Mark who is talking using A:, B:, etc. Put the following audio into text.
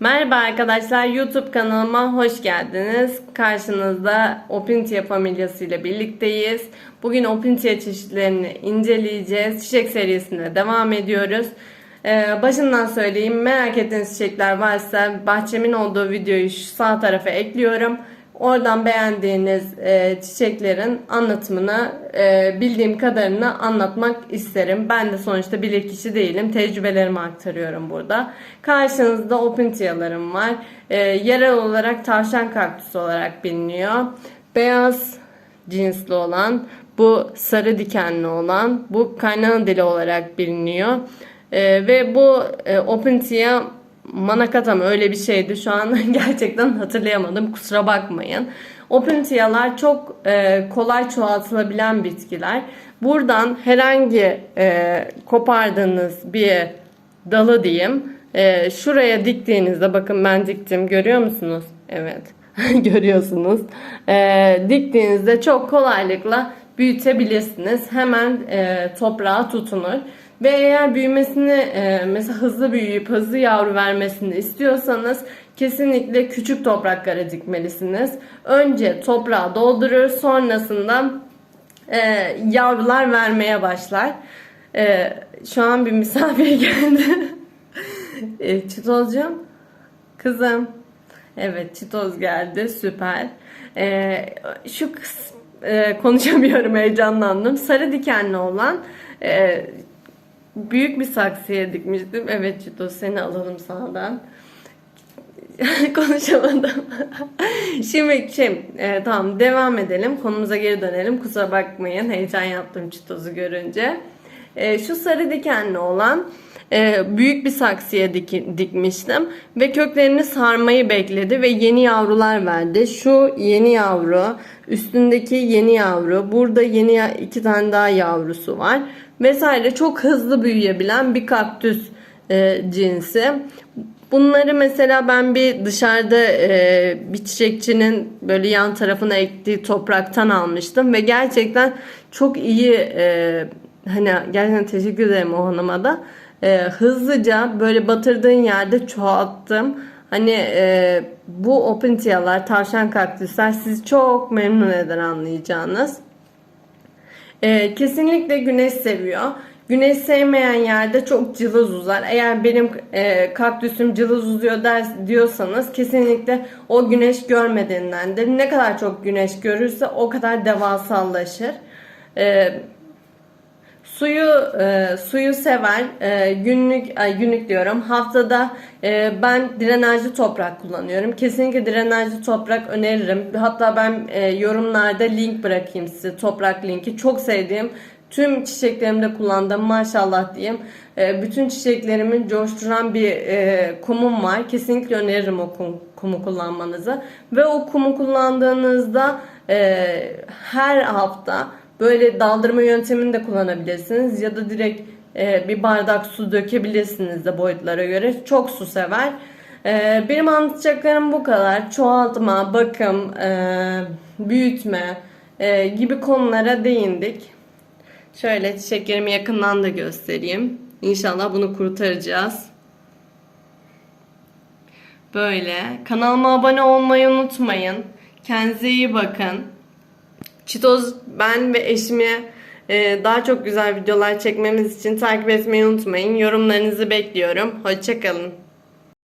A: Merhaba arkadaşlar YouTube kanalıma hoş geldiniz. Karşınızda Opintia familyası ile birlikteyiz. Bugün Opintia çeşitlerini inceleyeceğiz. Çiçek serisine devam ediyoruz. Ee, başından söyleyeyim merak ettiğiniz çiçekler varsa bahçemin olduğu videoyu sağ tarafa ekliyorum. Oradan beğendiğiniz e, çiçeklerin anlatımını e, bildiğim kadarını anlatmak isterim. Ben de sonuçta bilir değilim. Tecrübelerimi aktarıyorum burada. Karşınızda opintiyalarım var. E, yerel olarak tavşan kaktüsü olarak biliniyor. Beyaz cinsli olan, bu sarı dikenli olan, bu kaynana dili olarak biliniyor. E, ve bu e, opintiya Manakata mı öyle bir şeydi şu an gerçekten hatırlayamadım kusura bakmayın. Opentiyalar çok e, kolay çoğaltılabilen bitkiler. Buradan herhangi e, kopardığınız bir dalı diyeyim e, şuraya diktiğinizde bakın ben diktim görüyor musunuz? Evet görüyorsunuz. E, diktiğinizde çok kolaylıkla büyütebilirsiniz. Hemen e, toprağa tutunur. Ve eğer büyümesini e, mesela hızlı büyüyüp hızlı yavru vermesini istiyorsanız kesinlikle küçük topraklara dikmelisiniz. Önce toprağı doldurur sonrasında e, yavrular vermeye başlar. E, şu an bir misafir geldi. Çitozcuğum kızım. Evet çitoz geldi süper. Şu e, konuşamıyorum heyecanlandım. Sarı dikenli olan büyük bir saksıya dikmiştim. Evet Cito seni alalım sağdan. Konuşamadım. Şimdi şey, e, tamam devam edelim. Konumuza geri dönelim. Kusura bakmayın. Heyecan yaptım çitozu görünce. E, şu sarı dikenli olan e, büyük bir saksıya dik, dikmiştim. Ve köklerini sarmayı bekledi ve yeni yavrular verdi. Şu yeni yavru, üstündeki yeni yavru, burada yeni iki tane daha yavrusu var vesaire çok hızlı büyüyebilen bir kaktüs e, cinsi. Bunları mesela ben bir dışarıda e, bir çiçekçinin böyle yan tarafına ektiği topraktan almıştım ve gerçekten çok iyi e, hani gerçekten teşekkür ederim o hanıma da e, hızlıca böyle batırdığın yerde çoğalttım. Hani e, bu opentiyalar, tavşan kaktüsler sizi çok memnun eder anlayacağınız. Ee, kesinlikle güneş seviyor. Güneş sevmeyen yerde çok cılız uzar. Eğer benim e, kaktüsüm cılız uzuyor der, diyorsanız kesinlikle o güneş görmediğindendir. Ne kadar çok güneş görürse o kadar devasallaşır. E, Suyu e, suyu sever. E, günlük ay, günlük diyorum. Haftada e, ben drenajlı toprak kullanıyorum. Kesinlikle drenajlı toprak öneririm. Hatta ben e, yorumlarda link bırakayım size. Toprak linki. Çok sevdiğim tüm çiçeklerimde kullandığım maşallah diyeyim. E, bütün çiçeklerimi coşturan bir e, kumum var. Kesinlikle öneririm o kum, kumu kullanmanızı. Ve o kumu kullandığınızda e, her hafta Böyle daldırma yöntemini de kullanabilirsiniz ya da direkt e, bir bardak su dökebilirsiniz de boyutlara göre. Çok su sever. E, benim anlatacaklarım bu kadar. Çoğaltma, bakım, e, büyütme e, gibi konulara değindik. Şöyle çiçeklerimi yakından da göstereyim. İnşallah bunu kurtaracağız. Böyle. Kanalıma abone olmayı unutmayın. Kendinize iyi bakın. Çitoz ben ve eşimi e, daha çok güzel videolar çekmemiz için takip etmeyi unutmayın. Yorumlarınızı bekliyorum. Hoşçakalın.